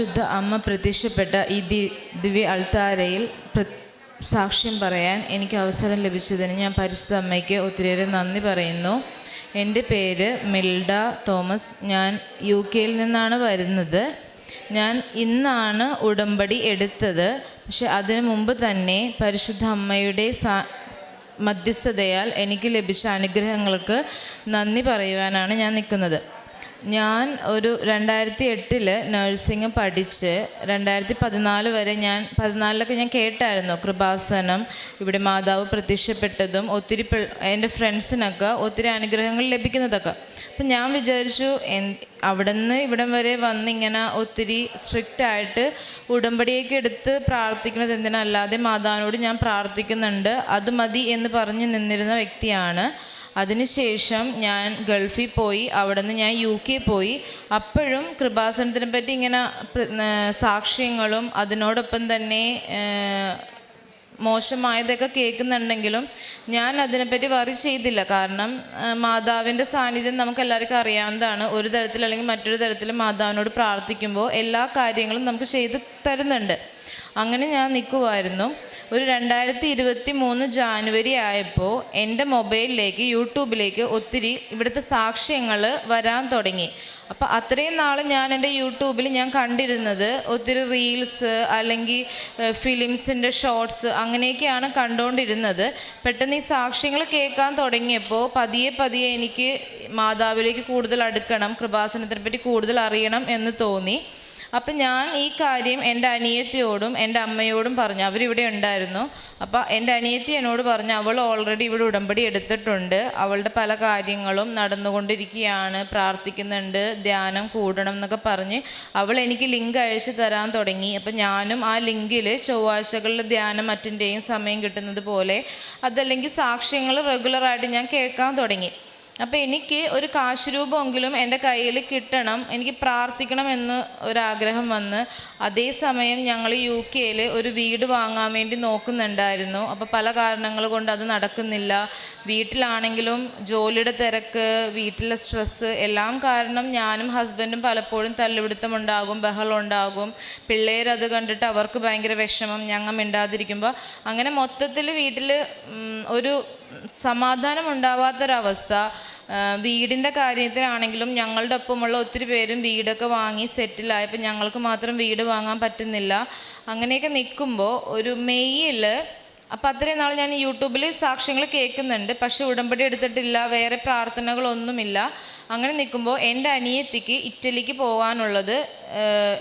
പരിശുദ്ധ അമ്മ പ്രത്യക്ഷപ്പെട്ട ഈ ദിവ്യ അൾത്താരയിൽ സാക്ഷ്യം പറയാൻ എനിക്ക് അവസരം ലഭിച്ചതിന് ഞാൻ പരിശുദ്ധ അമ്മയ്ക്ക് ഒത്തിരിയേറെ നന്ദി പറയുന്നു. എന്റെ പേര് മിൽഡ തോമസ്. ഞാൻ യു കെയിൽ നിന്നാണ് വരുന്നത്. ഞാൻ ഇന്നാണ് ഉടമ്പടി എടുത്തത്. പക്ഷെ അതിനു മുമ്പ് തന്നെ പരിശുദ്ധ അമ്മയുടെ സാ മധ്യസ്ഥതയാൽ എനിക്ക് ലഭിച്ച അനുഗ്രഹങ്ങൾക്ക് നന്ദി പറയുവാനാണ് ഞാൻ നിൽക്കുന്നത്. ഞാൻ ഒരു രണ്ടായിരത്തി എട്ടിൽ നഴ്സിംഗ് പഠിച്ച് രണ്ടായിരത്തി പതിനാല് വരെ ഞാൻ പതിനാലിലൊക്കെ ഞാൻ കേട്ടായിരുന്നു കൃപാസനം ഇവിടെ മാതാവ് പ്രത്യക്ഷപ്പെട്ടതും ഒത്തിരി എന്റെ ഫ്രണ്ട്സിനൊക്കെ ഒത്തിരി അനുഗ്രഹങ്ങൾ ലഭിക്കുന്നതൊക്കെ. അപ്പം ഞാൻ വിചാരിച്ചു എൻ അവിടെ നിന്ന് ഇവിടം വരെ വന്നിങ്ങനെ ഒത്തിരി സ്ട്രിക്റ്റായിട്ട് ഉടമ്പടിയൊക്കെ എടുത്ത് പ്രാർത്ഥിക്കുന്നത് എന്തിനല്ലാതെ മാതാവിനോട് ഞാൻ പ്രാർത്ഥിക്കുന്നുണ്ട്. അത് മതി എന്ന് പറഞ്ഞ് നിന്നിരുന്ന വ്യക്തിയാണ് അതിനുശേഷം ഞാൻ ഗൾഫിൽ പോയി അവിടെ നിന്ന് ഞാൻ യു കെ പോയി. അപ്പോഴും കൃപാസനത്തിനെ പറ്റി ഇങ്ങനെ സാക്ഷ്യങ്ങളും അതിനോടൊപ്പം തന്നെ മോശമായതൊക്കെ കേൾക്കുന്നുണ്ടെങ്കിലും ഞാൻ അതിനെപ്പറ്റി വറി ചെയ്തില്ല. കാരണം മാതാവിന്റെ സാന്നിധ്യം നമുക്ക് എല്ലാവർക്കും അറിയാവുന്നതാണ്. ഒരു തരത്തിൽ അല്ലെങ്കിൽ മറ്റൊരു തരത്തിൽ മാതാവിനോട് പ്രാർത്ഥിക്കുമ്പോൾ എല്ലാ കാര്യങ്ങളും നമുക്ക് ചെയ്ത് തരുന്നുണ്ട്. അങ്ങനെ ഞാൻ നിൽക്കുമായിരുന്നു ഒരു രണ്ടായിരത്തി ഇരുപത്തി മൂന്ന് ജാനുവരി ആയപ്പോൾ എന്റെ മൊബൈലിലേക്ക് യൂട്യൂബിലേക്ക് ഒത്തിരി ഇവിടുത്തെ സാക്ഷ്യങ്ങൾ വരാൻ തുടങ്ങി. അപ്പോൾ അത്രയും നാൾ ഞാൻ എന്റെ യൂട്യൂബിൽ ഞാൻ കണ്ടിരുന്നത് ഒത്തിരി റീൽസ് അല്ലെങ്കിൽ ഫിലിംസിന്റെ ഷോർട്സ് അങ്ങനെയൊക്കെയാണ് കണ്ടുകൊണ്ടിരുന്നത് പെട്ടെന്ന് ഈ സാക്ഷ്യങ്ങൾ കേൾക്കാൻ തുടങ്ങിയപ്പോൾ പതിയെ പതിയെ എനിക്ക് മാതാവിലേക്ക് കൂടുതൽ അടുക്കണം കൃപാസനത്തിനെ പറ്റി കൂടുതൽ അറിയണം എന്ന് തോന്നി. അപ്പം ഞാൻ ഈ കാര്യം എന്റെ അനിയത്തിയോടും എന്റെ അമ്മയോടും പറഞ്ഞു. അവരിവിടെ ഉണ്ടായിരുന്നു. അപ്പോൾ എന്റെ അനിയത്തി എന്നോട് പറഞ്ഞു അവൾ ഓൾറെഡി ഇവിടെ ഉടമ്പടി എടുത്തിട്ടുണ്ട്. അവളുടെ പല കാര്യങ്ങളും നടന്നുകൊണ്ടിരിക്കുകയാണ്. പ്രാർത്ഥിക്കുന്നുണ്ട്. ധ്യാനം കൂടണം എന്നൊക്കെ പറഞ്ഞ് അവൾ എനിക്ക് ലിങ്ക് അയച്ചു തരാൻ തുടങ്ങി. അപ്പം ഞാനും ആ ലിങ്കിൽ ചൊവ്വാഴ്ചകളിൽ ധ്യാനം അറ്റൻഡ് മറ്റിന്റെയും സമയം കിട്ടുന്നത് പോലെ. അതല്ലെങ്കിൽ സാക്ഷ്യങ്ങൾ റെഗുലറായിട്ട് ഞാൻ കേൾക്കാൻ തുടങ്ങി. അപ്പോൾ എനിക്ക് ഒരു കാശ് രൂപമെങ്കിലും എന്റെ കയ്യിൽ കിട്ടണം എനിക്ക് പ്രാർത്ഥിക്കണം എന്ന് ഒരാഗ്രഹം വന്ന് അതേസമയം ഞങ്ങൾ യു കെയിൽ ഒരു വീട് വാങ്ങാൻ വേണ്ടി നോക്കുന്നുണ്ടായിരുന്നു. അപ്പോൾ പല കാരണങ്ങൾ കൊണ്ട് അത് നടക്കുന്നില്ല. വീട്ടിലാണെങ്കിലും ജോലിയുടെ തിരക്ക് വീട്ടിലെ സ്ട്രെസ്സ് എല്ലാം കാരണം ഞാനും ഹസ്ബൻഡും പലപ്പോഴും തല്ലുപിടുത്തം ഉണ്ടാകും ബഹളം ഉണ്ടാകും പിള്ളേരത് കണ്ടിട്ട് അവർക്ക് ഭയങ്കര വിഷമം ഞങ്ങൾ മിണ്ടാതിരിക്കുമ്പോൾ അങ്ങനെ മൊത്തത്തിൽ വീട്ടിൽ ഒരു സമാധാനം ഉണ്ടാവാത്തൊരവസ്ഥ വീടിന്റെ കാര്യത്തിലാണെങ്കിലും ഞങ്ങളുടെ ഒപ്പമുള്ള ഒത്തിരി പേരും വീടൊക്കെ വാങ്ങി സെറ്റിലായപ്പോൾ ഞങ്ങൾക്ക് മാത്രം വീട് വാങ്ങാൻ പറ്റുന്നില്ല. അങ്ങനെയൊക്കെ നിൽക്കുമ്പോൾ ഒരു മെയ്യിൽ അപ്പം അത്രയും നാൾ ഞാൻ യൂട്യൂബിൽ സാക്ഷ്യങ്ങൾ കേൾക്കുന്നുണ്ട്. പക്ഷേ ഉടമ്പടി എടുത്തിട്ടില്ല വേറെ പ്രാർത്ഥനകളൊന്നുമില്ല. അങ്ങനെ നിൽക്കുമ്പോൾ എന്റെ അനിയത്തിക്ക് ഇറ്റലിക്ക് പോകാനുള്ളത്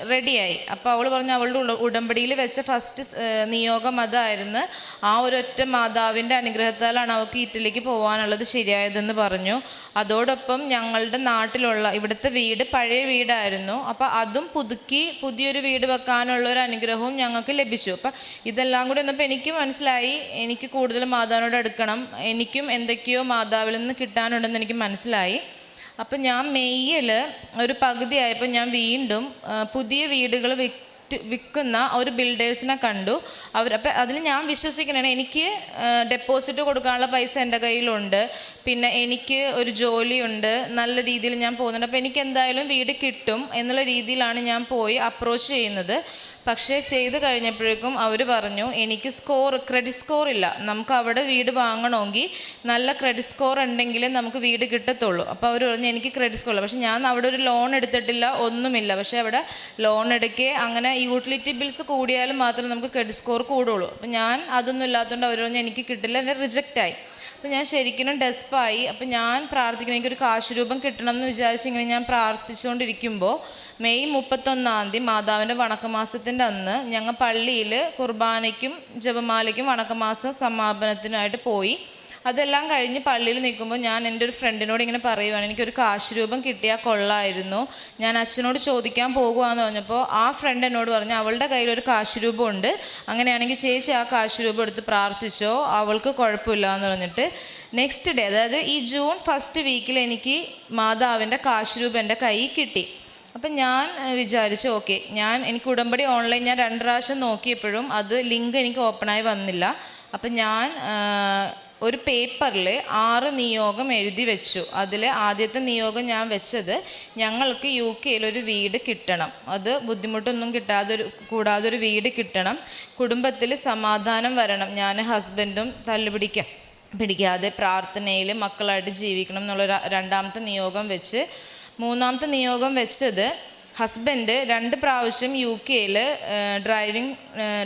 റെഡിയായി അപ്പോൾ അവൾ പറഞ്ഞു അവളുടെ ഉട- ഉടമ്പടിയിൽ വെച്ച ഫസ്റ്റ് നിയോഗം അതായിരുന്നു. ആ ഒരൊറ്റ മാതാവിന്റെ അനുഗ്രഹത്താലാണ് അവൾക്ക് ഇറ്റലിക്ക് പോകാനുള്ളത് ശരിയായതെന്ന് പറഞ്ഞു. അതോടൊപ്പം ഞങ്ങളുടെ നാട്ടിലുള്ള ഇവിടുത്തെ വീട് പഴയ വീടായിരുന്നു. അപ്പോൾ അതും പുതുക്കി പുതിയൊരു വീട് വെക്കാനുള്ള ഒരു അനുഗ്രഹവും ഞങ്ങൾക്ക് ലഭിച്ചു. അപ്പം ഇതെല്ലാം കൂടി വന്നപ്പോൾ എനിക്ക് മനസ്സിലായി എനിക്ക് കൂടുതൽ മാതാവിനോട് അടുക്കണം. എനിക്കും എന്തൊക്കെയോ മാതാവിൽ നിന്ന് കിട്ടാനുണ്ടെന്ന് എനിക്ക് മനസ്സിലായി. അപ്പം ഞാൻ മെയ്യിൽ ഒരു പകുതിയായപ്പോൾ ഞാൻ വീണ്ടും പുതിയ വീടുകൾ വിറ്റ് വിൽക്കുന്ന ഒരു ബിൽഡേഴ്സിനെ കണ്ടു. അവർ അപ്പം അതിൽ ഞാൻ വിശ്വസിക്കുന്നതാണ് എനിക്ക് ഡെപ്പോസിറ്റ് കൊടുക്കാനുള്ള പൈസ എന്റെ കയ്യിലുണ്ട്. പിന്നെ എനിക്ക് ഒരു ജോലിയുണ്ട്. നല്ല രീതിയിൽ ഞാൻ പോകുന്നുണ്ട്. അപ്പോൾ എനിക്ക് എന്തായാലും വീട് കിട്ടും എന്നുള്ള രീതിയിലാണ് ഞാൻ പോയി അപ്രോച്ച് ചെയ്യുന്നത്. പക്ഷേ ചെയ്ത് കഴിഞ്ഞപ്പോഴേക്കും അവർ പറഞ്ഞു എനിക്ക് സ്കോർ ക്രെഡിറ്റ് സ്കോർ ഇല്ല. നമുക്ക് അവിടെ വീട് വാങ്ങണമെങ്കിൽ നല്ല ക്രെഡിറ്റ് സ്കോർ ഉണ്ടെങ്കിലേ നമുക്ക് വീട് കിട്ടത്തുള്ളൂ. അപ്പോൾ അവർ പറഞ്ഞു എനിക്ക് ക്രെഡിറ്റ് സ്കോർ ഇല്ല. പക്ഷേ ഞാൻ അവിടെ ഒരു ലോൺ എടുത്തിട്ടില്ല ഒന്നുമില്ല. പക്ഷേ അവിടെ ലോൺ എടുക്കേ അങ്ങനെ യൂട്ടിലിറ്റി ബിൽസ് കൂടിയാലും മാത്രമേ നമുക്ക് ക്രെഡിറ്റ് സ്കോർ കൂടുള്ളൂ. അപ്പോൾ ഞാൻ അതൊന്നും ഇല്ലാത്തതുകൊണ്ട് അവർ പറഞ്ഞു എനിക്ക് കിട്ടില്ല. എന്നെ റിജക്റ്റായി അപ്പോൾ ഞാൻ ശരിക്കും ഡെസ്പായി. അപ്പോൾ ഞാൻ പ്രാർത്ഥിക്കണം എനിക്കൊരു കാശ് രൂപം കിട്ടണം എന്ന് വിചാരിച്ച് ഇങ്ങനെ ഞാൻ പ്രാർത്ഥിച്ചുകൊണ്ടിരിക്കുമ്പോൾ മെയ് മുപ്പത്തൊന്നാം തീയതി മാതാവിന്റെ വണക്കമാസത്തിന്റെ അന്ന് ഞങ്ങൾ പള്ളിയിൽ കുർബാനയ്ക്കും ജപമാലയ്ക്കും വണക്കമാസം സമാപനത്തിനായിട്ട് പോയി. അതെല്ലാം കഴിഞ്ഞ് പള്ളിയിൽ നിൽക്കുമ്പോൾ ഞാൻ എന്റെ ഒരു ഫ്രണ്ടിനോട് ഇങ്ങനെ പറയുവാണ് എനിക്കൊരു കാശ് രൂപം കിട്ടിയാൽ കൊള്ളായിരുന്നു. ഞാൻ അച്ഛനോട് ചോദിക്കാൻ പോകുകയെന്ന് പറഞ്ഞപ്പോൾ ആ ഫ്രണ്ട് എന്നോട് പറഞ്ഞു അവളുടെ കയ്യിൽ ഒരു കാശ് രൂപം ഉണ്ട്. അങ്ങനെയാണെങ്കിൽ ചേച്ചി ആ കാശ് രൂപം എടുത്ത് പ്രാർത്ഥിച്ചോ അവൾക്ക് കുഴപ്പമില്ല എന്ന് പറഞ്ഞിട്ട് നെക്സ്റ്റ് ഡേ അതായത് ഈ ജൂൺ ഫസ്റ്റ് വീക്കിൽ എനിക്ക് മാതാവിന്റെ കാശ് രൂപം എന്റെ കയ്യിൽ കിട്ടി. അപ്പം ഞാൻ വിചാരിച്ചു ഓക്കെ ഞാൻ എനിക്ക് ഉടമ്പടി ഓൺലൈൻ ഞാൻ രണ്ട് പ്രാവശ്യം നോക്കിയപ്പോഴും അത് ലിങ്ക് എനിക്ക് ഓപ്പണായി വന്നില്ല. അപ്പം ഞാൻ ഒരു പേപ്പറിൽ ആറ് നിയോഗം എഴുതി വെച്ചു. അതിൽ ആദ്യത്തെ നിയോഗം ഞാൻ വെച്ചത് ഞങ്ങൾക്ക് യു കെയിൽ ഒരു വീട് കിട്ടണം. അത് ബുദ്ധിമുട്ടൊന്നും കിട്ടാതെ ഒരു കൂടാതെ ഒരു വീട് കിട്ടണം. കുടുംബത്തിൽ സമാധാനം വരണം. ഞാൻ ഹസ്ബൻഡും തല്ലുപിടിക്കാം പിടിക്കാതെ പ്രാർത്ഥനയിൽ മക്കളായിട്ട് ജീവിക്കണം എന്നുള്ള രണ്ടാമത്തെ നിയോഗം വെച്ച്. മൂന്നാമത്തെ നിയോഗം വെച്ചത് ഹസ്ബൻഡ് രണ്ട് പ്രാവശ്യം യു കെയിൽ ഡ്രൈവിംഗ്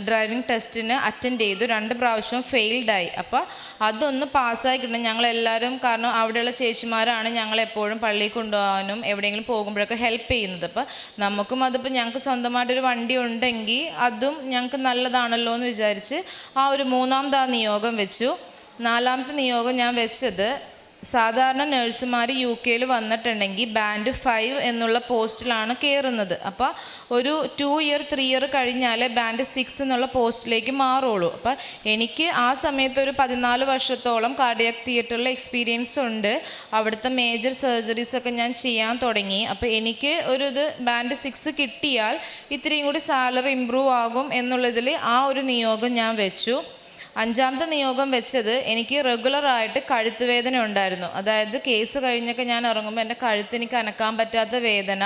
ഡ്രൈവിംഗ് ടെസ്റ്റിന് അറ്റൻഡ് ചെയ്തു. രണ്ട് പ്രാവശ്യം ഫെയിൽഡായി അപ്പോൾ അതൊന്ന് പാസ്സായി ഞങ്ങളെല്ലാവരും കാരണം അവിടെയുള്ള ചേച്ചിമാരാണ് ഞങ്ങളെപ്പോഴും പള്ളിയിൽ കൊണ്ടുപോകാനും എവിടെയെങ്കിലും പോകുമ്പോഴൊക്കെ ഹെൽപ്പ് ചെയ്യുന്നത്. അപ്പോൾ നമുക്കും അതിപ്പോൾ ഞങ്ങൾക്ക് സ്വന്തമായിട്ടൊരു വണ്ടി ഉണ്ടെങ്കിൽ അതും ഞങ്ങൾക്ക് നല്ലതാണല്ലോ എന്ന് വിചാരിച്ച് ആ ഒരു മൂന്നാമതാ നിയോഗം വെച്ചു. നാലാമത്തെ നിയോഗം ഞാൻ വെച്ചത് സാധാരണ നഴ്സുമാർ യു കെയിൽ വന്നിട്ടുണ്ടെങ്കിൽ ബാൻഡ് ഫൈവ് എന്നുള്ള പോസ്റ്റിലാണ് കയറുന്നത് അപ്പോൾ ഒരു ടു ഇയർ ത്രീ ഇയർ കഴിഞ്ഞാലേ ബാൻഡ് സിക്സ് എന്നുള്ള പോസ്റ്റിലേക്ക് മാറുള്ളൂ അപ്പോൾ എനിക്ക് ആ സമയത്ത് ഒരു പതിനാല് വർഷത്തോളം കാർഡിയാക് തിയേറ്ററിൽ എക്സ്പീരിയൻസ് ഉണ്ട്. അവിടുത്തെ മേജർ സർജറീസ് ഒക്കെ ഞാൻ ചെയ്യാൻ തുടങ്ങി. അപ്പോൾ എനിക്ക് ഒരു ഇത് ബാൻഡ് സിക്സ് കിട്ടിയാൽ ഇത്രയും കൂടി സാലറി ഇമ്പ്രൂവ് ആകും എന്നുള്ളതിൽ ആ ഒരു നിയോഗം ഞാൻ വെച്ചു. അഞ്ചാമത്തെ നിയോഗം വെച്ചത് എനിക്ക് റെഗുലറായിട്ട് കഴുത്ത് വേദന ഉണ്ടായിരുന്നു. അതായത് കേസ് കഴിഞ്ഞൊക്കെ ഞാൻ ഇറങ്ങുമ്പോൾ എന്റെ കഴുത്ത് എനിക്ക് അനക്കാൻ പറ്റാത്ത വേദന.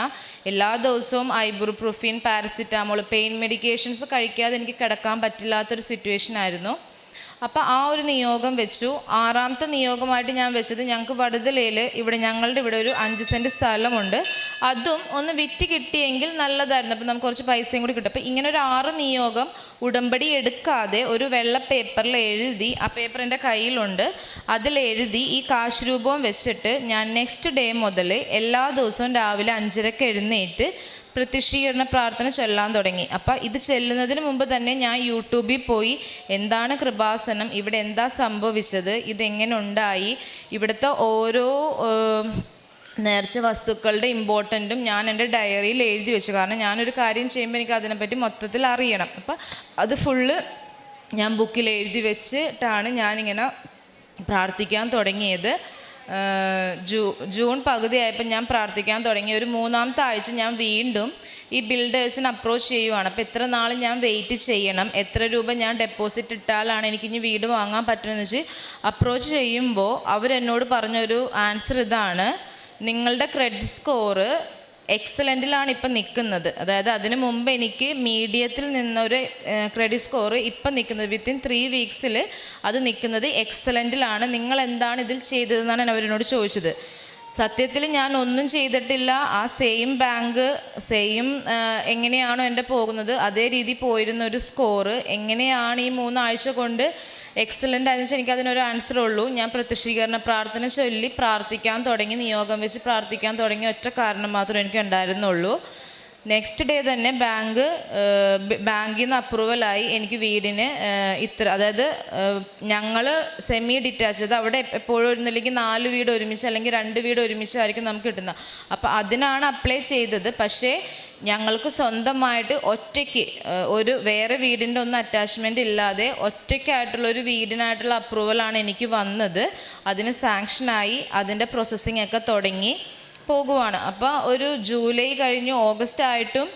എല്ലാ ദിവസവും ഐബ്രോപ്രൂഫിൻ പാരസിറ്റാമോൾ പെയിൻ മെഡിക്കേഷൻസ് കഴിക്കാതെ എനിക്ക് കിടക്കാൻ പറ്റില്ലാത്തൊരു സിറ്റുവേഷൻ ആയിരുന്നു. അപ്പോൾ ആ ഒരു നിയോഗം വെച്ചു. ആറാമത്തെ നിയോഗമായിട്ട് ഞാൻ വെച്ചത് ഞങ്ങൾക്ക് വടുതലയിൽ ഇവിടെ ഞങ്ങളുടെ ഇവിടെ ഒരു അഞ്ച് സെന്റ് സ്ഥലമുണ്ട്. അതും ഒന്ന് വിറ്റ് കിട്ടിയെങ്കിൽ നല്ലതായിരുന്നു. അപ്പോൾ നമുക്ക് കുറച്ച് പൈസയും കൂടി കിട്ടും. അപ്പോൾ ഇങ്ങനെ ഒരു ആറ് നിയോഗം ഉടമ്പടി എടുക്കാതെ ഒരു വെള്ള പേപ്പറിൽ എഴുതി ആ പേപ്പർ എന്റെ കയ്യിലുണ്ട്. അതിൽ എഴുതി ഈ കാശ് രൂപവും വെച്ചിട്ട് ഞാൻ നെക്സ്റ്റ് ഡേ മുതൽ എല്ലാ ദിവസവും രാവിലെ അഞ്ചരക്ക് എഴുന്നേറ്റ് പ്രത്യക്ഷീകരണ പ്രാർത്ഥന ചൊല്ലാൻ തുടങ്ങി. അപ്പം ഇത് ചെല്ലുന്നതിന് മുമ്പ് തന്നെ ഞാൻ യൂട്യൂബിൽ പോയി എന്താണ് കൃപാസനം ഇവിടെ എന്താ സംഭവിച്ചത് ഇതെങ്ങനെ ഉണ്ടായി ഇവിടുത്തെ ഓരോ നേർച്ച വസ്തുക്കളുടെ ഇമ്പോർട്ടന്റും ഞാൻ എന്റെ ഡയറിയിൽ എഴുതി വെച്ചു. കാരണം ഞാനൊരു കാര്യം ചെയ്യുമ്പോൾ എനിക്ക് അതിനെപ്പറ്റി മൊത്തത്തിൽ അറിയണം. അപ്പം അത് ഫുള്ള് ഞാൻ ബുക്കിൽ എഴുതി വെച്ചിട്ടാണ് ഞാനിങ്ങനെ പ്രാർത്ഥിക്കാൻ തുടങ്ങിയത്. ജൂ ജൂൺ പകുതിയായപ്പോൾ ഞാൻ പ്രാർത്ഥിക്കാൻ തുടങ്ങി. ഒരു മൂന്നാമത്തെ ആഴ്ച ഞാൻ വീണ്ടും ഈ ബിൽഡേഴ്സിന് അപ്രോച്ച് ചെയ്യുവാണ്. അപ്പോൾ എത്ര നാൾ ഞാൻ വെയിറ്റ് ചെയ്യണം? എത്ര രൂപ ഞാൻ ഡെപ്പോസിറ്റ് ഇട്ടാലാണ് എനിക്കിനി വീട് വാങ്ങാൻ പറ്റുമെന്ന് വെച്ച് അപ്രോച്ച് ചെയ്യുമ്പോൾ അവരെന്നോട് പറഞ്ഞൊരു ആൻസർ ഇതാണ്. നിങ്ങളുടെ ക്രെഡിറ്റ് സ്കോറ് എക്സലന്റിലാണ് ഇപ്പം നിൽക്കുന്നത്. അതായത് അതിന് മുമ്പ് എനിക്ക് മീഡിയത്തിൽ നിന്നൊരു ക്രെഡിറ്റ് സ്കോർ ഇപ്പം നിൽക്കുന്നത് വിത്തിൻ ത്രീ വീക്സിൽ അത് നിൽക്കുന്നത് എക്സലന്റിലാണ് നിങ്ങൾ എന്താണ് ഇതിൽ ചെയ്തതെന്നാണ് ഞാൻ അവരോട് ചോദിച്ചത്. സത്യത്തിൽ ഞാൻ ഒന്നും ചെയ്തിട്ടില്ല. ആ സെയിം ബാങ്ക് സെയിം എങ്ങനെയാണോ എന്റെ പോകുന്നത് അതേ രീതി പോയിരുന്ന ഒരു സ്കോറ് എങ്ങനെയാണ് ഈ മൂന്നാഴ്ച കൊണ്ട് എക്സലന്റ് ആയതിനു വെച്ചാൽ എനിക്ക് അതിനൊരു ആൻസർ ഉള്ളൂ. ഞാൻ പ്രത്യക്ഷീകരണ പ്രാർത്ഥന ചൊല്ലി പ്രാർത്ഥിക്കാൻ തുടങ്ങി നിയോഗം വെച്ച് പ്രാർത്ഥിക്കാൻ തുടങ്ങി ഒറ്റ കാരണം മാത്രമേ എനിക്ക് ഉണ്ടായിരുന്നുള്ളൂ. നെക്സ്റ്റ് ഡേ തന്നെ ബാങ്ക് ബാങ്കിൽ നിന്ന് അപ്രൂവലായി എനിക്ക് വീടിന് ഇത്ര അതായത് ഞങ്ങൾ സെമി ഡിറ്റാച്ച്ഡ് അവിടെ എപ്പോഴും ഒന്നില്ലെങ്കിൽ നാല് വീട് ഒരുമിച്ച് അല്ലെങ്കിൽ രണ്ട് വീട് ഒരുമിച്ചായിരിക്കും നമുക്ക് കിട്ടുന്നത് അപ്പോൾ അതിനാണ് അപ്ലൈ ചെയ്തത്. പക്ഷേ ഞങ്ങൾക്ക് സ്വന്തമായിട്ട് ഒറ്റയ്ക്ക് ഒരു വേറെ വീടിന്റെ ഒന്നും അറ്റാച്ച്മെന്റ് ഇല്ലാതെ ഒറ്റയ്ക്കായിട്ടുള്ള ഒരു വീടിനായിട്ടുള്ള അപ്രൂവലാണ് എനിക്ക് വന്നത്. അതിന് സാങ്ഷനായി അതിന്റെ പ്രോസസ്സിംഗ് ഒക്കെ തുടങ്ങി. പോകുവാണ്. അപ്പോൾ ഒരു ജൂലൈ കഴിഞ്ഞു ഓഗസ്റ്റ് ആയിട്ടും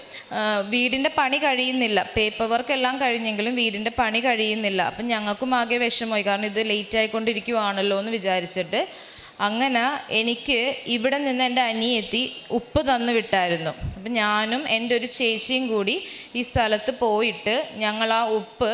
വീടിന്റെ പണി കഴിയുന്നില്ല. പേപ്പർ വർക്ക് എല്ലാം കഴിഞ്ഞെങ്കിലും വീടിന്റെ പണി കഴിയുന്നില്ല. അപ്പം ഞങ്ങൾക്കും ആകെ വിഷമമായി. കാരണം ഇത് ലേറ്റ് ആയിക്കൊണ്ടിരിക്കുവാണല്ലോ എന്ന് വിചാരിച്ചിട്ട് അങ്ങനെ എനിക്ക് ഇവിടെ നിന്ന് എന്റെ അനിയെത്തി ഉപ്പ് തന്നു വിട്ടായിരുന്നു. അപ്പം ഞാനും എന്റെ ഒരു ചേച്ചിയും കൂടി ഈ സ്ഥലത്ത് പോയിട്ട് ഞങ്ങൾ ആ ഉപ്പ്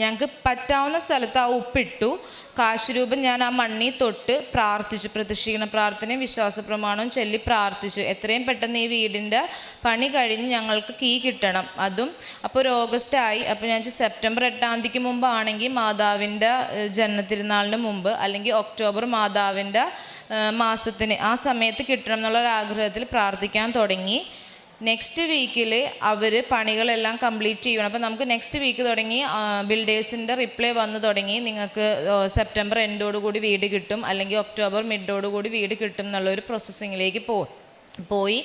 ഞങ്ങൾക്ക് പറ്റാവുന്ന സ്ഥലത്ത് ആ ഉപ്പിട്ടു കാശ് രൂപം ഞാൻ ആ മണ്ണി തൊട്ട് പ്രാർത്ഥിച്ചു. പ്രതിഷ്ഠിക്കണ പ്രാർത്ഥനയും വിശ്വാസ പ്രമാണവും ചൊല്ലി പ്രാർത്ഥിച്ചു. എത്രയും പെട്ടെന്ന് ഈ വീടിന്റെ പണി കഴിഞ്ഞ് ഞങ്ങൾക്ക് കീ കിട്ടണം. അതും അപ്പോൾ ഒരു ഓഗസ്റ്റ് ആയി. അപ്പോൾ ഞാൻ സെപ്റ്റംബർ എട്ടാം തീയതിക്ക് മുമ്പാണെങ്കിൽ മാതാവിന്റെ ജനനത്തിരുന്നാളിന് മുമ്പ് അല്ലെങ്കിൽ ഒക്ടോബർ മാതാവിന്റെ മാസത്തിന് ആ സമയത്ത് കിട്ടണം എന്നുള്ള ആഗ്രഹത്തിൽ പ്രാർത്ഥിക്കാൻ തുടങ്ങി. നെക്സ്റ്റ് വീക്കിൽ അവർ പണികളെല്ലാം കംപ്ലീറ്റ് ചെയ്യണം. അപ്പോൾ നമുക്ക് നെക്സ്റ്റ് വീക്ക് തുടങ്ങി ബിൽഡേഴ്സിന്റെ റിപ്ലൈ വന്ന് തുടങ്ങി. നിങ്ങൾക്ക് സെപ്റ്റംബർ എൻഡോട് കൂടി വീട് കിട്ടും. അല്ലെങ്കിൽ ഒക്ടോബർ മിഡോടുകൂടി വീട് കിട്ടും എന്നുള്ളൊരു പ്രോസസ്സിങ്ങിലേക്ക് പോ പോയി.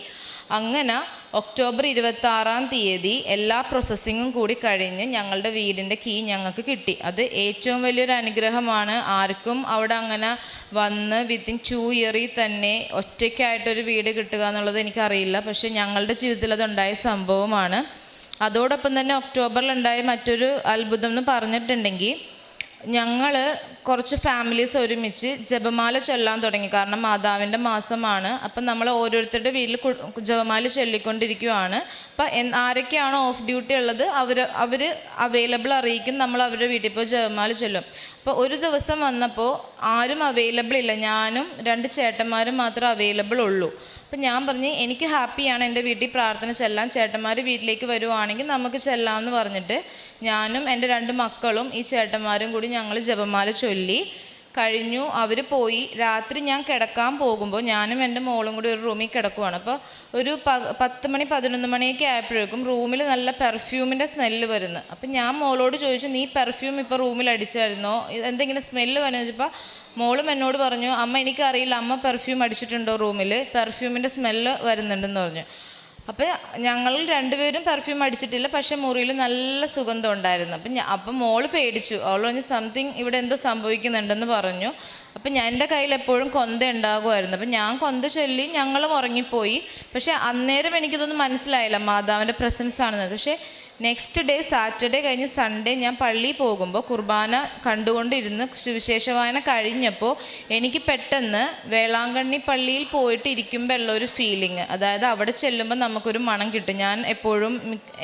അങ്ങനെ ഒക്ടോബർ ഇരുപത്തി ആറാം തീയതി എല്ലാ പ്രോസസ്സിങ്ങും കൂടി കഴിഞ്ഞ് ഞങ്ങളുടെ വീടിന്റെ കീ ഞങ്ങൾക്ക് കിട്ടി. അത് ഏറ്റവും വലിയൊരു അനുഗ്രഹമാണ്. ആർക്കും അവിടെ അങ്ങനെ വന്ന് വിത്തിൻ ടു ഇയറിൽ തന്നെ ഒറ്റയ്ക്കായിട്ടൊരു വീട് കിട്ടുക എന്നുള്ളത് എനിക്കറിയില്ല. പക്ഷേ ഞങ്ങളുടെ ജീവിതത്തിൽ അതുണ്ടായ സംഭവമാണ്. അതോടൊപ്പം തന്നെ ഒക്ടോബറിലുണ്ടായ മറ്റൊരു അത്ഭുതം എന്ന് പറഞ്ഞിട്ടുണ്ടെങ്കിൽ ഞങ്ങൾ കുറച്ച് ഫാമിലീസ് ഒരുമിച്ച് ജപമാല ചൊല്ലാൻ തുടങ്ങി. കാരണം മാതാവിന്റെ മാസമാണ്. അപ്പം നമ്മൾ ഓരോരുത്തരുടെ വീട്ടിൽ ജപമാല ചൊല്ലിക്കൊണ്ടിരിക്കുവാണ്. അപ്പം ആരൊക്കെയാണ് ഓഫ് ഡ്യൂട്ടി ഉള്ളത് അവർ അവർ അവൈലബിൾ അറിയിക്കും. നമ്മൾ അവരുടെ വീട്ടിൽ പോയി ജപമാല ചൊല്ലും. അപ്പോൾ ഒരു ദിവസം വന്നപ്പോൾ ആരും അവൈലബിൾ ഇല്ല. ഞാനും രണ്ട് ചേട്ടന്മാരും മാത്രമേ അവൈലബിൾ ഉള്ളൂ. അപ്പം ഞാൻ പറഞ്ഞ് എനിക്ക് ഹാപ്പിയാണ് എന്റെ വീട്ടിൽ പ്രാർത്ഥന ചെല്ലാം. ചേട്ടന്മാർ വീട്ടിലേക്ക് വരുവാണെങ്കിൽ നമുക്ക് ചെല്ലാമെന്ന് പറഞ്ഞിട്ട് ഞാനും എന്റെ രണ്ട് മക്കളും ഈ ചേട്ടന്മാരും കൂടി ഞങ്ങൾ ജപമാല ചൊല്ലി കഴിഞ്ഞു. അവർ പോയി. രാത്രി ഞാൻ കിടക്കാൻ പോകുമ്പോൾ ഞാനും എന്റെ മോളും കൂടി ഒരു റൂമിൽ കിടക്കുവാണ്. അപ്പോൾ ഒരു പ പത്ത് മണി പതിനൊന്ന് മണിയൊക്കെ ആയപ്പോഴേക്കും റൂമിൽ നല്ല പെർഫ്യൂമിന്റെ സ്മെല്ല് വരുന്നു. അപ്പം ഞാൻ മോളോട് ചോദിച്ചു നീ പെർഫ്യൂം ഇപ്പോൾ റൂമിൽ അടിച്ചായിരുന്നോ? എന്തെങ്കിലും സ്മെല്ല് വരുന്നത് ചോദിച്ചപ്പോൾ മോളും എന്നോട് പറഞ്ഞു അമ്മ എനിക്കറിയില്ല അമ്മ പെർഫ്യൂം അടിച്ചിട്ടുണ്ടോ റൂമിൽ? പെർഫ്യൂമിന്റെ സ്മെല്ല് വരുന്നുണ്ടെന്ന് പറഞ്ഞു. അപ്പോൾ ഞങ്ങൾ രണ്ടുപേരും പെർഫ്യൂം അടിച്ചിട്ടില്ല പക്ഷെ മുറിയിൽ നല്ല സുഗന്ധം ഉണ്ടായിരുന്നു അപ്പം അപ്പം മോൾ പേടിച്ചു. അവൾ പറഞ്ഞു സംതിങ് ഇവിടെ എന്തോ സംഭവിക്കുന്നുണ്ടെന്ന് പറഞ്ഞു. അപ്പം ഞാൻ എന്റെ കയ്യിൽ എപ്പോഴും കൊന്ത ഉണ്ടാകുമായിരുന്നു. അപ്പം ഞാൻ കൊന്ത ചൊല്ലി ഞങ്ങളും ഉറങ്ങിപ്പോയി. പക്ഷേ അന്നേരം എനിക്കിതൊന്നും മനസ്സിലായില്ല. മാതാവിന്റെ പ്രസൻസ് ആണെന്ന്. പക്ഷേ നെക്സ്റ്റ് ഡേ സാറ്റർഡേ കഴിഞ്ഞ് സൺഡേ ഞാൻ പള്ളിയിൽ പോകുമ്പോൾ കുർബാന കണ്ടുകൊണ്ടിരുന്ന് സുവിശേഷ വായന കഴിഞ്ഞപ്പോൾ എനിക്ക് പെട്ടെന്ന് വേളാങ്കണ്ണി പള്ളിയിൽ പോയിട്ട് ഉള്ള ഒരു ഫീലിംഗ് അതായത് അവിടെ ചെല്ലുമ്പോൾ നമുക്കൊരു മണം കിട്ടും. ഞാൻ എപ്പോഴും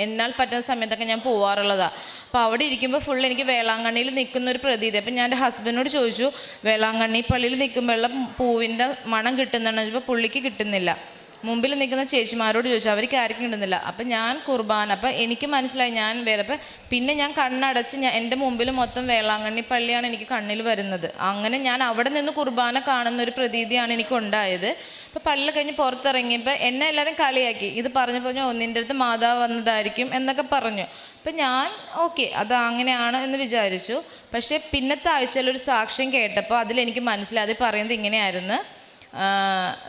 എന്നാൽ പറ്റുന്ന സമയത്തൊക്കെ ഞാൻ പോവാറുള്ളതാണ് അപ്പോൾ അവിടെ ഇരിക്കുമ്പോൾ ഫുൾ എനിക്ക് വേളാങ്കണ്ണിയിൽ നിൽക്കുന്ന ഒരു പ്രതീതി. അപ്പം ഞാൻ എന്റെ ഹസ്ബൻഡിനോട് ചോദിച്ചു വേളാങ്കണ്ണി പള്ളിയിൽ നിൽക്കുമ്പോഴുള്ള പൂവിന്റെ മണം കിട്ടുന്നുണ്ടെന്ന് ചോദിച്ചപ്പോൾ പുള്ളിക്ക് കിട്ടുന്നില്ല. മുമ്പിൽ നിൽക്കുന്ന ചേച്ചിമാരോട് ചോദിച്ചു അവർക്ക് ആർക്കും കിട്ടുന്നില്ല അപ്പം ഞാൻ കുർബാന അപ്പം എനിക്ക് മനസ്സിലായി ഞാൻ വേറെ അപ്പം പിന്നെ ഞാൻ കണ്ണടച്ച് ഞാൻ എന്റെ മുമ്പിൽ മൊത്തം വേളാങ്കണ്ണി പള്ളിയാണ് എനിക്ക് കണ്ണിൽ വരുന്നത്. അങ്ങനെ ഞാൻ അവിടെ നിന്ന് കുർബാന കാണുന്ന ഒരു പ്രതീതിയാണ് എനിക്ക് ഉണ്ടായത്. അപ്പോൾ പള്ളി കഴിഞ്ഞ് പുറത്തിറങ്ങിയപ്പോൾ എന്നെ എല്ലാവരും കളിയാക്കി. ഇത് പറഞ്ഞു പറഞ്ഞു ഒന്നിന്റെ അടുത്ത് മാതാവ് വന്നതായിരിക്കും എന്നൊക്കെ പറഞ്ഞു. അപ്പം ഞാൻ ഓക്കെ അത് അങ്ങനെയാണ് എന്ന് വിചാരിച്ചു. പക്ഷേ പിന്നത്തെ ആഴ്ചയിൽ ഒരു സാക്ഷ്യം കേട്ടപ്പോൾ അതിലെനിക്ക് മനസ്സിലായി പറയുന്നത് ഇങ്ങനെയായിരുന്നു.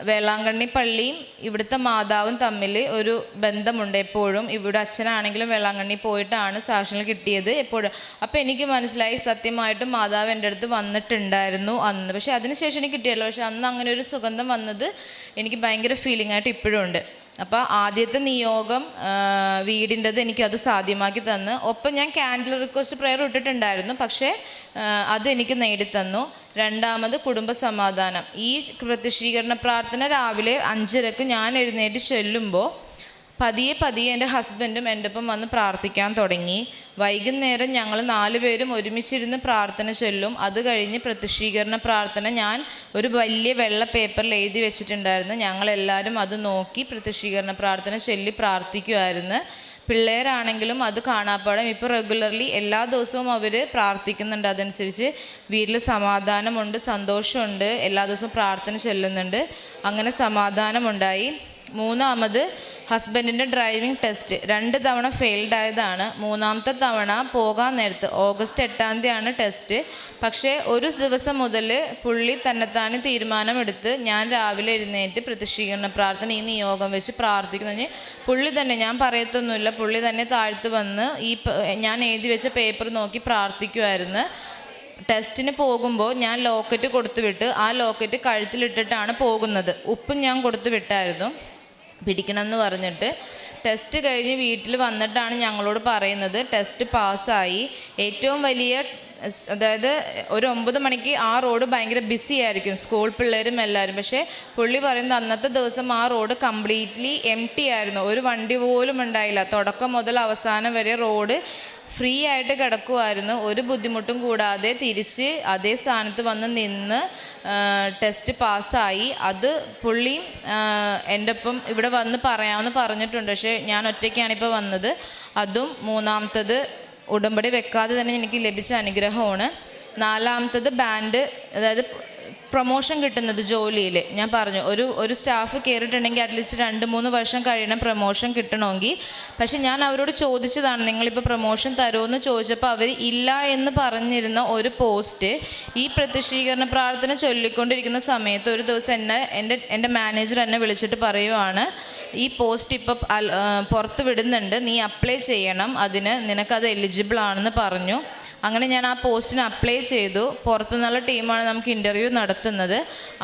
വേളാങ്കണ്ണി പള്ളിയും ഇവിടുത്തെ മാതാവും തമ്മിൽ ഒരു ബന്ധമുണ്ട് എപ്പോഴും. ഇവിടെ അച്ഛനാണെങ്കിലും വേളാങ്കണ്ണി പോയിട്ടാണ് സാക്ഷനിൽ കിട്ടിയത് എപ്പോഴും. അപ്പോൾ എനിക്ക് മനസ്സിലായി സത്യമായിട്ടും മാതാവ് എന്റെ അടുത്ത് വന്നിട്ടുണ്ടായിരുന്നു അന്ന്. പക്ഷേ അതിനുശേഷം എനിക്ക് കിട്ടിയല്ലോ പക്ഷേ അന്ന് അങ്ങനെ ഒരു സുഗന്ധം വന്നത് എനിക്ക് ഭയങ്കര ഫീലിംഗ് ആയിട്ട് ഇപ്പോഴും ഉണ്ട്. അപ്പോൾ ആദ്യത്തെ നിയോഗം വീടിന്റെത് എനിക്കത് സാധ്യമാക്കി തന്ന്. ഒപ്പം ഞാൻ ക്യാൻഡിൽ റിക്വസ്റ്റ് പ്രെയർ ഇട്ടിട്ടുണ്ടായിരുന്നു. പക്ഷേ അതെനിക്ക് നേടിത്തന്നു. രണ്ടാമത് കുടുംബ സമാധാനം ഈ പ്രത്യക്ഷീകരണ പ്രാർത്ഥന രാവിലെ അഞ്ചരക്ക് ഞാൻ എഴുന്നേറ്റ് ചൊല്ലുമ്പോൾ പതിയെ പതിയെ എന്റെ ഹസ്ബൻഡും എന്റെ ഒപ്പം വന്ന് പ്രാർത്ഥിക്കാൻ തുടങ്ങി. വൈകുന്നേരം ഞങ്ങൾ നാലുപേരും ഒരുമിച്ചിരുന്ന് പ്രാർത്ഥന ചൊല്ലും. അത് കഴിഞ്ഞ് പ്രത്യക്ഷീകരണ പ്രാർത്ഥന ഞാൻ ഒരു വലിയ വെള്ള പേപ്പറിൽ എഴുതി വെച്ചിട്ടുണ്ടായിരുന്നു. ഞങ്ങളെല്ലാവരും അത് നോക്കി പ്രത്യക്ഷീകരണ പ്രാർത്ഥന ചൊല്ലി പ്രാർത്ഥിക്കുമായിരുന്നു പിള്ളേരാണെങ്കിലും അത് കാണാപ്പാടം. ഇപ്പോൾ റെഗുലർലി എല്ലാ ദിവസവും അവർ പ്രാർത്ഥിക്കുന്നുണ്ട്. അതനുസരിച്ച് വീട്ടിൽ സമാധാനമുണ്ട് സന്തോഷമുണ്ട്. എല്ലാ ദിവസവും പ്രാർത്ഥന ചൊല്ലുന്നുണ്ട്. അങ്ങനെ സമാധാനമുണ്ടായി. മൂന്നാമത് ഹസ്ബൻഡിന്റെ ഡ്രൈവിംഗ് ടെസ്റ്റ് രണ്ട് തവണ ഫെയിൽഡ് ആയതാണ്. മൂന്നാമത്തെ തവണ പോകാൻ നേരത്ത്. ഓഗസ്റ്റ് എട്ടാം തീയതിയാണ് ടെസ്റ്റ്. പക്ഷേ ഒരു ദിവസം മുതൽ പുള്ളി തന്നെത്താന് തീരുമാനമെടുത്ത് ഞാൻ രാവിലെ എഴുന്നേറ്റ് പ്രതിഷ്ഠീകരണ പ്രാർത്ഥന ഈ നിയോഗം വെച്ച് പ്രാർത്ഥിക്കുന്നു. പുള്ളി തന്നെ ഞാൻ പറയത്തൊന്നുമില്ല പുള്ളി തന്നെ താഴ്ത്ത് വന്ന് ഈ ഞാൻ എഴുതി വെച്ച പേപ്പർ നോക്കി പ്രാർത്ഥിക്കുമായിരുന്നു ടെസ്റ്റിന് പോകുമ്പോൾ ഞാൻ ലോക്കറ്റ് കൊടുത്തു വിട്ട് ആ ലോക്കറ്റ് കഴുത്തിലിട്ടിട്ടാണ് പോകുന്നത്. ഉപ്പും ഞാൻ കൊടുത്തു വിട്ടായിരുന്നു പിടിക്കണം എന്ന് പറഞ്ഞിട്ട് ടെസ്റ്റ് കഴിഞ്ഞ് വീട്ടിൽ വന്നിട്ടാണ് ഞങ്ങളോട് പറയുന്നത്. ടെസ്റ്റ് പാസ്സായി. ഏറ്റവും വലിയ അതായത് ഒരു ഒമ്പത് മണിക്ക് ആ റോഡ് ഭയങ്കര ബിസി ആയിരിക്കും. സ്കൂൾ പിള്ളേരും എല്ലാവരും പക്ഷേ പുള്ളി പറയുന്നത് അന്നത്തെ ദിവസം ആ റോഡ് കംപ്ലീറ്റ്ലി എം ആയിരുന്നു. ഒരു വണ്ടി പോലും ഉണ്ടായില്ല. തുടക്കം മുതൽ അവസാനം വരെ റോഡ് ഫ്രീ ആയിട്ട് കിടക്കുമായിരുന്നു ഒരു ബുദ്ധിമുട്ടും കൂടാതെ തിരിച്ച് അതേ സ്ഥാനത്ത് വന്ന് നിന്ന് ടെസ്റ്റ് പാസ്സായി. അത് പുള്ളിയും എന്റെ ഒപ്പം ഇവിടെ വന്ന് പറയാമെന്ന് പറഞ്ഞിട്ടുണ്ട്. പക്ഷേ ഞാൻ ഒറ്റയ്ക്കാണ് ഇപ്പോൾ വന്നത്. അതും മൂന്നാമത്തത് ഉടമ്പടി വെക്കാതെ തന്നെ എനിക്ക് ലഭിച്ച അനുഗ്രഹമാണ്. നാലാമത്തത് ബാൻഡ് അതായത് പ്രൊമോഷൻ കിട്ടുന്നത് ജോലിയിൽ ഞാൻ പറഞ്ഞു ഒരു ഒരു സ്റ്റാഫ് കയറിയിട്ടുണ്ടെങ്കിൽ അറ്റ്ലീസ്റ്റ് രണ്ട് മൂന്ന് വർഷം കഴിയണം പ്രൊമോഷൻ കിട്ടണമെങ്കിൽ. പക്ഷെ ഞാൻ അവരോട് ചോദിച്ചതാണ് നിങ്ങളിപ്പോൾ പ്രൊമോഷൻ തരുമെന്ന്? ചോദിച്ചപ്പോൾ അവർ ഇല്ല എന്ന് പറഞ്ഞിരുന്ന ഒരു പോസ്റ്റ് ഈ പ്രത്യക്ഷീകരണ പ്രാർത്ഥന ചൊല്ലിക്കൊണ്ടിരിക്കുന്ന സമയത്ത് ഒരു ദിവസം എന്നെ എന്റെ എന്റെ മാനേജർ എന്നെ വിളിച്ചിട്ട് പറയുവാണ് ഈ പോസ്റ്റ് ഇപ്പോൾ പുറത്ത് വിടുന്നുണ്ട്. നീ അപ്ലൈ ചെയ്യണം. അതിന് നിനക്കത് എലിജിബിൾ ആണെന്ന് പറഞ്ഞു. അങ്ങനെ ഞാൻ ആ പോസ്റ്റിന് അപ്ലൈ ചെയ്തു. പുറത്തുനിന്നുള്ള ടീമാണ് നമുക്ക് ഇന്റർവ്യൂ നടത്തുന്നത്.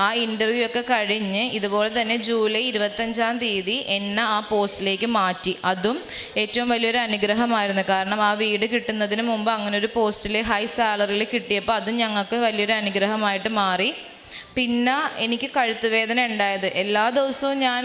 ആ ഇന്റർവ്യൂ ഒക്കെ കഴിഞ്ഞ് ഇതുപോലെ തന്നെ ജൂലൈ ഇരുപത്തഞ്ചാം തീയതി എന്നെ ആ പോസ്റ്റിലേക്ക് മാറ്റി. അതും ഏറ്റവും വലിയൊരു അനുഗ്രഹമായിരുന്നു. കാരണം ആ വീട് കിട്ടുന്നതിന് മുമ്പ് അങ്ങനെ ഒരു പോസ്റ്റിൽ ഹൈ സാലറിയിൽ കിട്ടിയപ്പോൾ അതും ഞങ്ങൾക്ക് വലിയൊരു അനുഗ്രഹമായിട്ട് മാറി. പിന്നെ എനിക്ക് കഴുത്തുവേദന ഉണ്ടായത്. എല്ലാ ദിവസവും ഞാൻ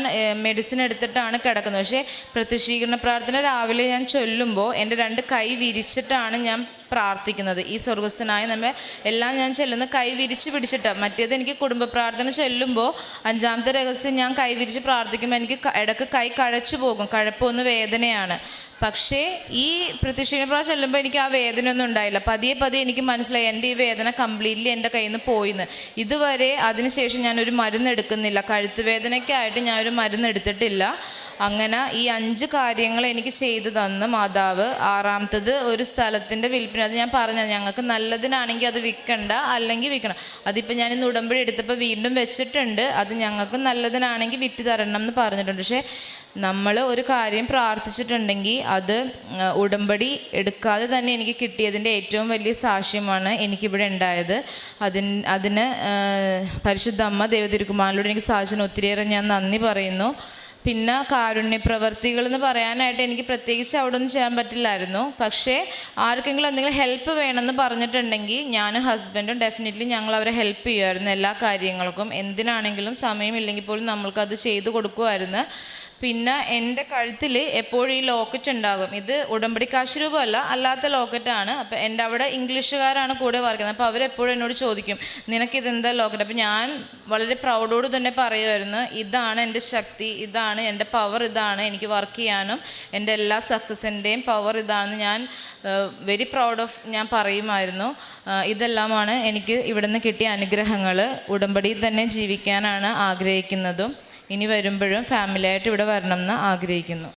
മെഡിസിൻ എടുത്തിട്ടാണ് കിടക്കുന്നത്. പക്ഷേ പ്രത്യക്ഷീകരണ പ്രാർത്ഥന രാവിലെ ഞാൻ ചൊല്ലുമ്പോൾ എന്റെ രണ്ട് കൈ വിരിച്ചിട്ടാണ് ഞാൻ പ്രാർത്ഥിക്കുന്നത്. ഈ സ്വർഗസ്ഥനായ നമ്മെ എല്ലാം ഞാൻ ചെല്ലുന്ന കൈ പിടിച്ചിട്ട് മറ്റേത് എനിക്ക് കുടുംബ പ്രാർത്ഥന ചെല്ലുമ്പോൾ അഞ്ചാമത്തെ രഹസ്യം ഞാൻ കൈ വിരിച്ച് പ്രാർത്ഥിക്കുമ്പോൾ എനിക്ക് ഇടയ്ക്ക് കൈ കഴച്ചു പോകും. കഴപ്പൊന്ന് വേദനയാണ്. പക്ഷേ ഈ പ്രത്യക്ഷീകരണ പ്രാവശ്യം ചെല്ലുമ്പോൾ എനിക്ക് ആ വേദനയൊന്നും ഉണ്ടായില്ല. പതിയെ പതിയെ എനിക്ക് മനസ്സിലായി എന്റെ ഈ വേദന കംപ്ലീറ്റ്ലി എന്റെ കയ്യിൽ നിന്ന് പോയിന്ന്. ഇതുവരെ അതിനുശേഷം ഞാനൊരു മരുന്ന് എടുക്കുന്നില്ല. കഴുത്ത് വേദനയ്ക്കായിട്ട് ഞാനൊരു മരുന്ന് എടുത്തിട്ടില്ല. അങ്ങനെ ഈ അഞ്ച് കാര്യങ്ങൾ എനിക്ക് ചെയ്തു തന്ന് മാതാവ്. ആറാമത്തത് ഒരു സ്ഥലത്തിന്റെ വിൽപ്പന. അത് ഞാൻ പറഞ്ഞത് ഞങ്ങൾക്ക് നല്ലതിനാണെങ്കിൽ അത് വിൽക്കണ്ട അല്ലെങ്കിൽ വിൽക്കണം. അതിപ്പോൾ ഞാൻ ഇന്ന് ഉടമ്പടി എടുത്തപ്പോൾ വീണ്ടും വെച്ചിട്ടുണ്ട്. അത് ഞങ്ങൾക്ക് നല്ലതിനാണെങ്കിൽ വിറ്റ് തരണം എന്ന് പറഞ്ഞിട്ടുണ്ട്. പക്ഷേ നമ്മൾ ഒരു കാര്യം പ്രാർത്ഥിച്ചിട്ടുണ്ടെങ്കിൽ അത് ഉടമ്പടി എടുക്കാതെ തന്നെ എനിക്ക് കിട്ടിയതിന്റെ ഏറ്റവും വലിയ സാക്ഷ്യമാണ് എനിക്കിവിടെ ഉണ്ടായത്. അതിന് അതിന് പരിശുദ്ധ അമ്മ ദേവതിരുക്കുമാരിലൂടെ എനിക്ക് സാധിച്ചതിന് ഒത്തിരിയേറെ ഞാൻ നന്ദി പറയുന്നു. പിന്നെ കാരുണ്യ പ്രവർത്തികൾ എന്ന് പറയാനായിട്ട് എനിക്ക് പ്രത്യേകിച്ച് അവിടെ ഒന്നും ചെയ്യാൻ പറ്റില്ലായിരുന്നു. പക്ഷേ ആർക്കെങ്കിലും എന്തെങ്കിലും ഹെൽപ്പ് വേണമെന്ന് പറഞ്ഞിട്ടുണ്ടെങ്കിൽ ഞാനും ഹസ്ബൻഡും ഡെഫിനറ്റ്ലി ഞങ്ങൾ അവരെ ഹെൽപ്പ് ചെയ്യുമായിരുന്നു എല്ലാ കാര്യങ്ങൾക്കും. എന്തിനാണെങ്കിലും സമയമില്ലെങ്കിൽ പോലും നമ്മൾക്കത് ചെയ്തു കൊടുക്കുമായിരുന്നു. പിന്നെ എന്റെ കഴുത്തിൽ എപ്പോഴും ഈ ലോക്കറ്റ് ഉണ്ടാകും. ഇത് ഉടമ്പടി കാശ് രൂപമല്ല അല്ലാത്ത ലോക്കറ്റാണ്. അപ്പോൾ എന്റെ അവിടെ ഇംഗ്ലീഷുകാരാണ് കൂടെ വർക്കുന്നത് അപ്പോൾ അവരെപ്പോഴും എന്നോട് ചോദിക്കും നിനക്കിതെന്താ ലോക്കറ്റ്? അപ്പോൾ ഞാൻ വളരെ പ്രൗഡോട് തന്നെ പറയുമായിരുന്നു ഇതാണ് എന്റെ ശക്തി ഇതാണ് എന്റെ പവർ ഇതാണ് എനിക്ക് വർക്ക് ചെയ്യാനും എന്റെ എല്ലാ സക്സസിന്റെയും പവർ ഇതാണെന്ന് ഞാൻ വെരി പ്രൗഡ് ഓഫ് ഞാൻ പറയുമായിരുന്നു. ഇതെല്ലാമാണ് എനിക്ക് ഇവിടുന്ന് കിട്ടിയ അനുഗ്രഹങ്ങൾ ഉടമ്പടിയിൽ തന്നെ ജീവിക്കാനാണ് ആഗ്രഹിക്കുന്നതും. ഇനി വരുമ്പോഴും ഫാമിലിയായിട്ട് ഇവിടെ വരണം എന്ന് ആഗ്രഹിക്കുന്നു.